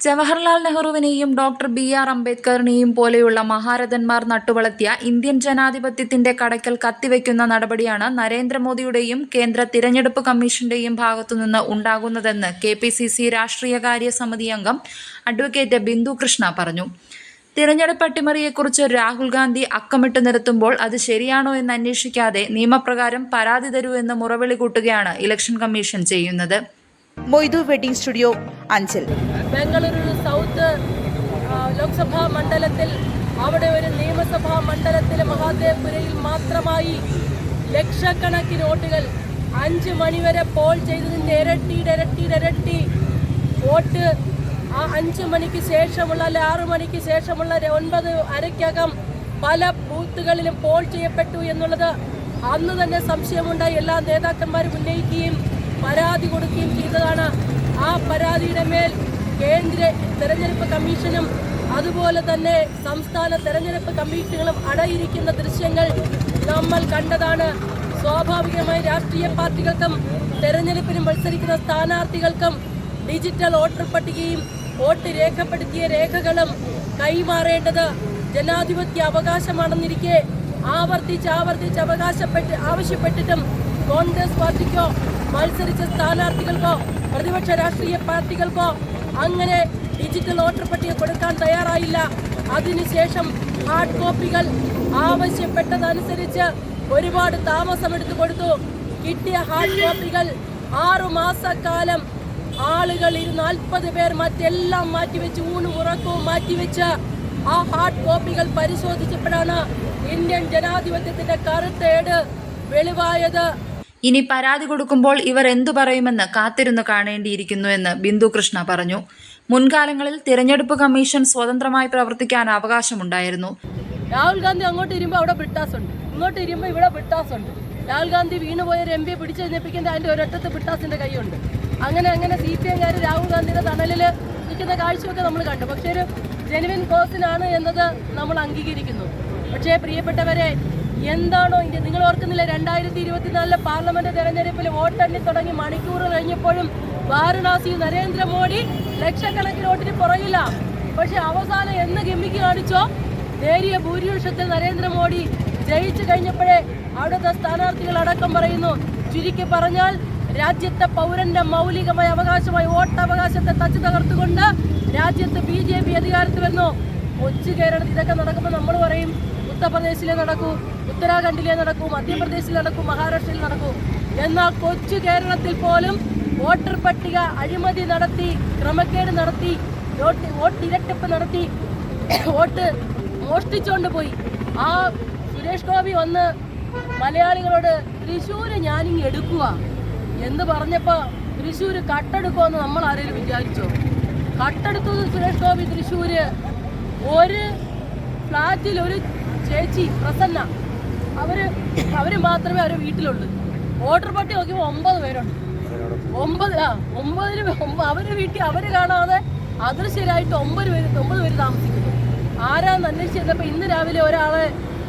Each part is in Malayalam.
ജവഹർലാൽ നെഹ്റുവിനെയും ഡോക്ടർ ബി ആർ അംബേദ്കറിനെയും പോലെയുള്ള മഹാരഥന്മാർ നട്ടുവളർത്തിയ ഇന്ത്യൻ ജനാധിപത്യത്തിന്റെ കടയ്ക്കൽ കത്തിവെക്കുന്ന നടപടിയാണ് നരേന്ദ്രമോദിയുടെയും കേന്ദ്ര തിരഞ്ഞെടുപ്പ് കമ്മീഷന്റെയും ഭാഗത്തുനിന്ന് ഉണ്ടാകുന്നതെന്ന് കെ പി സി സി രാഷ്ട്രീയകാര്യ സമിതി അംഗം അഡ്വക്കേറ്റ് ബിന്ദു കൃഷ്ണ പറഞ്ഞു. തിരഞ്ഞെടുപ്പ് അട്ടിമറിയെക്കുറിച്ച് രാഹുൽ ഗാന്ധി അക്കമിട്ട് നിരത്തുമ്പോൾ അത് ശരിയാണോ എന്ന് അന്വേഷിക്കാതെ നിയമപ്രകാരം പരാതി തരൂ എന്ന് മുറവിളി കൂട്ടുകയാണ് ഇലക്ഷൻ കമ്മീഷൻ ചെയ്യുന്നത്. Moidu wedding studio Anchal. Bengaluru south Lok Sabha മണ്ഡലത്തിൽ അവിടെ ഒരു നിയമസഭാ മണ്ഡലത്തിലെ മഹാദേവ്പുരയിൽ മാത്രമായി ലക്ഷക്കണക്കിന് വോട്ടുകൾ അഞ്ച് മണിവരെ പോൾ ചെയ്തതിന്റെ ഇരട്ടി ഇരട്ടി ഇരട്ടി വോട്ട്. ആ അഞ്ച് മണിക്ക് ശേഷമുള്ള അല്ലെ ആറു മണിക്ക് ശേഷമുള്ള ഒൻപത് അരയ്ക്കകം പല ബൂത്തുകളിലും പോൾ ചെയ്യപ്പെട്ടു എന്നുള്ളത് അന്ന് തന്നെ സംശയമുണ്ടായി. എല്ലാ നേതാക്കന്മാരും ഉന്നയിക്കുകയും പരാതി കൊടുക്കുകയും ചെയ്തതാണ്. ആ പരാതിയുടെ മേൽ കേന്ദ്ര തെരഞ്ഞെടുപ്പ് കമ്മീഷനും അതുപോലെ തന്നെ സംസ്ഥാന തെരഞ്ഞെടുപ്പ് കമ്മീഷനുകളും അടയിരിക്കുന്ന ദൃശ്യങ്ങൾ നമ്മൾ കണ്ടതാണ്. സ്വാഭാവികമായി രാഷ്ട്രീയ പാർട്ടികൾക്കും തെരഞ്ഞെടുപ്പിന് മത്സരിക്കുന്ന സ്ഥാനാർത്ഥികൾക്കും ഡിജിറ്റൽ വോട്ടർ പട്ടികയും വോട്ട് രേഖപ്പെടുത്തിയ രേഖകളും കൈമാറേണ്ടത് ജനാധിപത്യ അവകാശമാണെന്നിരിക്കെ ആവർത്തിച്ച് ആവർത്തിച്ച് അവകാശപ്പെട്ട് ആവശ്യപ്പെട്ടിട്ടും കോൺഗ്രസ് പാർട്ടിക്കോ മത്സരിച്ച സ്ഥാനാർത്ഥികൾക്കോ പ്രതിപക്ഷ രാഷ്ട്രീയ പാർട്ടികൾക്കോ അങ്ങനെ ഡിജിറ്റൽ വോട്ടർ പട്ടിക കൊടുക്കാൻ തയ്യാറായില്ല. അതിനുശേഷം ഹാർഡ് കോപ്പികൾ ആവശ്യപ്പെട്ടതനുസരിച്ച് ഒരുപാട് താമസമെടുത്തു കൊടുത്തു. കിട്ടിയ ഹാർഡ് കോപ്പികൾ ആറു മാസക്കാലം ആളുകൾ ഈ നാൽപ്പത് പേർ മറ്റെല്ലാം മാറ്റിവെച്ച് ഊണും ഉറക്കവും മാറ്റിവെച്ച് ആ ഹാർഡ് കോപ്പികൾ പരിശോധിച്ചപ്പോഴാണ് ഇന്ത്യൻ ജനാധിപത്യത്തിന്റെ കറുത്തേട് വെളിവായത്. ഇനി പരാതി കൊടുക്കുമ്പോൾ ഇവർ എന്തു പറയുമെന്ന് കാത്തിരുന്നു കാണേണ്ടിയിരിക്കുന്നു എന്ന് ബിന്ദു കൃഷ്ണ പറഞ്ഞു. മുൻകാലങ്ങളിൽ തിരഞ്ഞെടുപ്പ് കമ്മീഷൻ സ്വതന്ത്രമായി പ്രവർത്തിക്കാൻ അവകാശമുണ്ടായിരുന്നു. രാഹുൽ ഗാന്ധി അങ്ങോട്ട് ഇരുമ്പോൾ അവിടെ ബ്രിട്ടാസുണ്ട്. ഇങ്ങോട്ട് ഇരുമ്പോൾ ഇവിടെ ബ്രിട്ടാസുണ്ട്. രാഹുൽ ഗാന്ധി വീണുപോയ ഒരു എം പിയെ പിടിച്ച് എഴുന്നേപ്പിക്കേണ്ട അതിന്റെ ഒരൊറ്റത്ത് ബ്രിട്ടാസിന്റെ കൈയുണ്ട്. അങ്ങനെ അങ്ങനെ സി പി എംകാർ രാഹുൽ ഗാന്ധിയുടെ തണലിൽ നിൽക്കുന്ന കാഴ്ചയൊക്കെ നമ്മൾ കണ്ടു. പക്ഷേ ഒരു ജെനുവിൻ കോസിനാണ് എന്നത് നമ്മൾ അംഗീകരിക്കുന്നു. പക്ഷേ പ്രിയപ്പെട്ടവരെ എന്താണോ ഇന്ത്യ? നിങ്ങൾ ഓർക്കുന്നില്ല രണ്ടായിരത്തി ഇരുപത്തിനാലിലെ പാർലമെന്റ് തെരഞ്ഞെടുപ്പിൽ വോട്ടെണ്ണി തുടങ്ങി മണിക്കൂർ കഴിഞ്ഞപ്പോഴും വാരണാസി നരേന്ദ്രമോദി ലക്ഷക്കണക്കിന് വോട്ടിന് പുറകില്ല. പക്ഷെ അവസാനം എന്ന് ഗമ്മിക്ക് കാണിച്ചോ? നേരിയ ഭൂരിപക്ഷത്തിൽ നരേന്ദ്രമോദി ജയിച്ചു കഴിഞ്ഞപ്പോഴേ അവിടുത്തെ സ്ഥാനാർത്ഥികൾ അടക്കം പറയുന്നു ചുരുക്കി പറഞ്ഞാൽ രാജ്യത്തെ പൗരന്റെ മൗലികമായ അവകാശമായ വോട്ടവകാശത്തെ തച്ചു തകർത്തുകൊണ്ട് രാജ്യത്ത് ബി ജെ പി അധികാരത്തിൽ വന്നു കൊച്ചു കേരളത്തിലൊക്കെ നടക്കുമ്പോൾ നമ്മൾ പറയും ഉത്തർപ്രദേശിലെ നടക്കൂ. ഉത്തരാഖണ്ഡിലെ നടക്കൂ മധ്യപ്രദേശിൽ നടക്കൂ മഹാരാഷ്ട്രയിൽ നടക്കൂ. എന്നാൽ കൊച്ചു കേരളത്തിൽ പോലും വോട്ടർ പട്ടിക അഴിമതി നടത്തി ക്രമക്കേട് നടത്തി വോട്ട് വോട്ട് ഇരട്ടിപ്പ് നടത്തി വോട്ട് മോഷ്ടിച്ചുകൊണ്ട് പോയി. ആ സുരേഷ് ഗോപി വന്ന് മലയാളികളോട് തൃശ്ശൂര് ഞാനിങ്ങ് എടുക്കുക എന്ന് പറഞ്ഞപ്പോൾ തൃശ്ശൂര് കട്ടെടുക്കുമെന്ന് നമ്മൾ ആരെങ്കിലും വിചാരിച്ചോ? കട്ടെടുത്തു സുരേഷ് ഗോപി തൃശ്ശൂര്. ഒരു ഫ്ലാറ്റിൽ ഒരു ചേച്ചി പ്രസന്ന. അവർ അവർ മാത്രമേ അവരുടെ വീട്ടിലുള്ളൂ. വോട്ടർ പട്ടി നോക്കിയപ്പോൾ ഒമ്പത് പേരുണ്ട്. ഒമ്പത് ആ ഒമ്പതിന് ഒമ്പ- അവരുടെ വീട്ടിൽ അവർ കാണാതെ അദൃശ്യരായിട്ട് ഒമ്പത് പേര് ഒമ്പത് പേര് താമസിക്കുന്നു. ആരാന്ന് അന്വേഷിച്ചപ്പോ ഇന്ന് രാവിലെ ഒരാളെ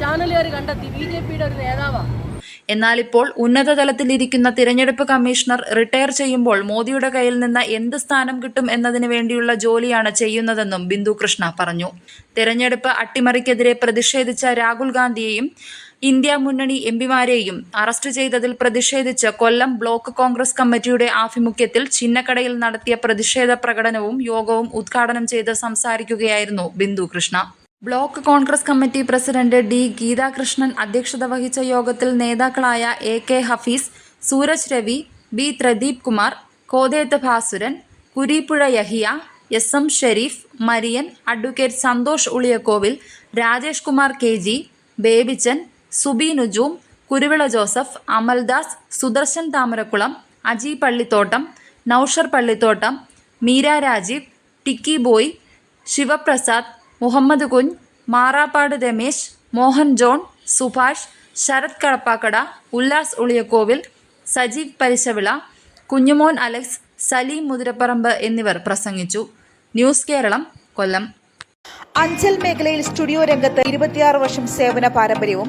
ചാനലുകാർ കണ്ടെത്തി. ബി ജെ പിയുടെ ഒരു നേതാവാണ് എന്നാൽ ഇപ്പോൾ ഉന്നതതലത്തിലിരിക്കുന്ന തിരഞ്ഞെടുപ്പ് കമ്മീഷണർ റിട്ടയർ ചെയ്യുമ്പോൾ മോദിയുടെ കയ്യിൽ നിന്ന് എന്ത് സ്ഥാനം കിട്ടും എന്നതിന് വേണ്ടിയുള്ള ജോലിയാണ് ചെയ്യുന്നതെന്നും ബിന്ദു കൃഷ്ണ പറഞ്ഞു. തിരഞ്ഞെടുപ്പ് അട്ടിമറിക്കെതിരെ പ്രതിഷേധിച്ച രാഹുൽ ഗാന്ധിയെയും ഇന്ത്യ മുന്നണി എംപിമാരെയും അറസ്റ്റ് ചെയ്തതിൽ പ്രതിഷേധിച്ച് കൊല്ലം ബ്ലോക്ക് കോൺഗ്രസ് കമ്മിറ്റിയുടെ ആഭിമുഖ്യത്തിൽ ചിന്നക്കടയിൽ നടത്തിയ പ്രതിഷേധ പ്രകടനവും യോഗവും ഉദ്ഘാടനം ചെയ്ത് സംസാരിക്കുകയായിരുന്നു Bindu Krishna. Block congress committee president D Geethakrishnan അധ്യക്ഷത വഹിച്ച യോഗത്തിൽ നേതാക്കളായ A K Hafeez Sooraj Ravi B Thradeep Kumar Kotheth Bhasuran Kureepuzha Yahiya S M Sherif Marian advocate Santhosh Uliyakovil Rajesh Kumar K G Babychan Subi Nujum Kuruvila Joseph Amaldas Sudarshan Thamarakulam Aji Pallithottam Noushar Pallithottam Meera Rajeev Tikki boy Sivaprasad Muhammad Kunju Marappad Ramesh Mohan John Subhash Sarath Kadappakada Ullas Uliyakovil Sajeev Parishavila Kunjumon Alex Salim Muthiraparambu എന്നിവർ പ്രസംഗിച്ചു. ന്യൂസ് കേരളം കൊല്ലം. അഞ്ചൽ മേഖലയിൽ സ്റ്റുഡിയോ രംഗത്ത് ഇരുപത്തിയാറ് വർഷം സേവന പാരമ്പര്യവും